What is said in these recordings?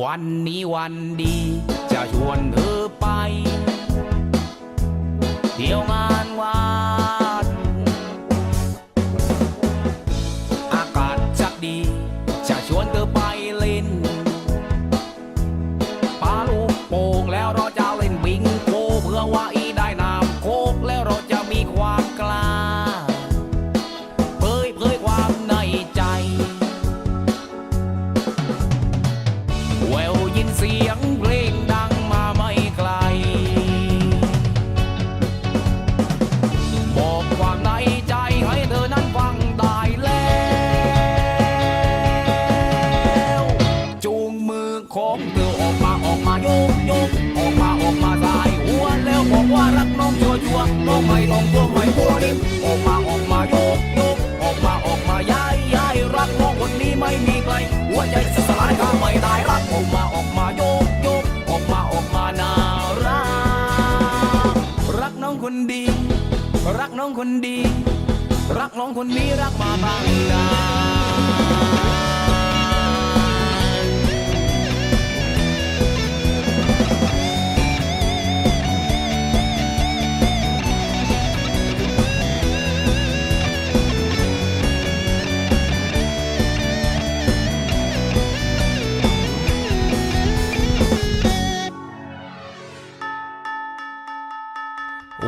วันนี้วันดี จะชวนเธอไป เที่ยวงาน นดี รักน้องคนดี รักน้องคนนี้รักมาบางดา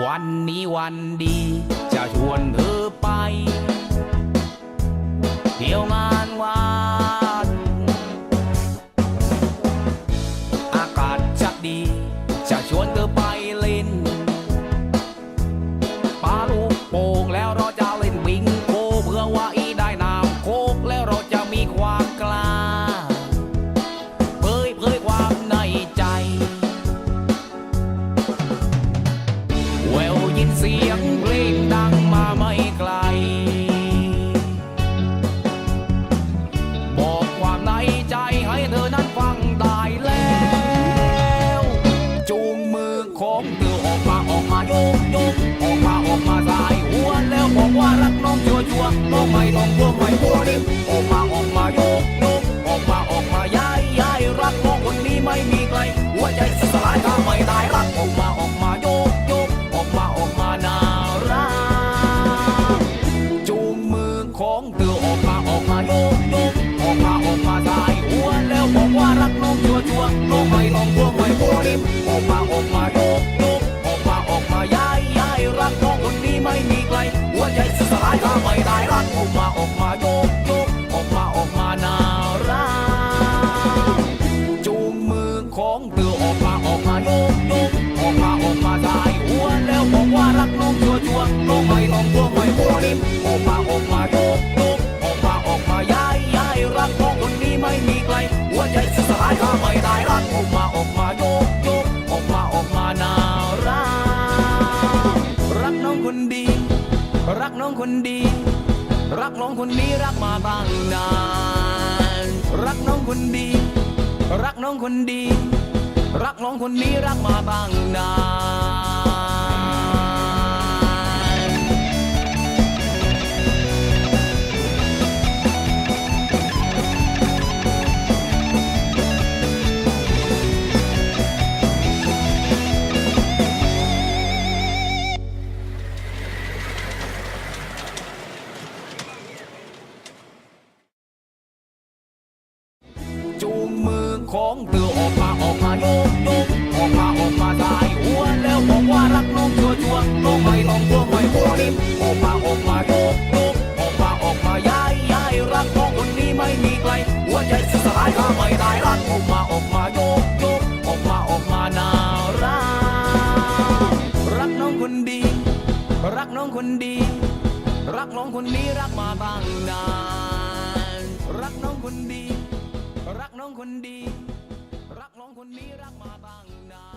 วันนี้วันดี จะชวนเธอไป เที่ยวงาน รักน้องคนดี รักน้องคนนี้รักมาบางนาน รักน้องคนดี รักน้องคนดี รักน้องคนนี้รักมาบางนาน ของเธอออกมาออกมาโยกโยกออกมาออกมาสายหัวแล้วบอกว่ารักน้องชัวชัวน้องไม่ต้องกลัวไม่กลัวนิ่มออกมาออกมาโยกโยกออกมาออกมาย้ายย้ายรักน้องคนนี้ไม่มีไกลหัวใจสุสลายข้าไม่ได้รักออกมาออกมาโยกโยกออกมาออกมาน่ารักรักน้องคนดี รักน้องคนดี รักน้องคนนี้รักมาตั้งนาน คนดี รักน้องคนนี้รักมาตั้งนา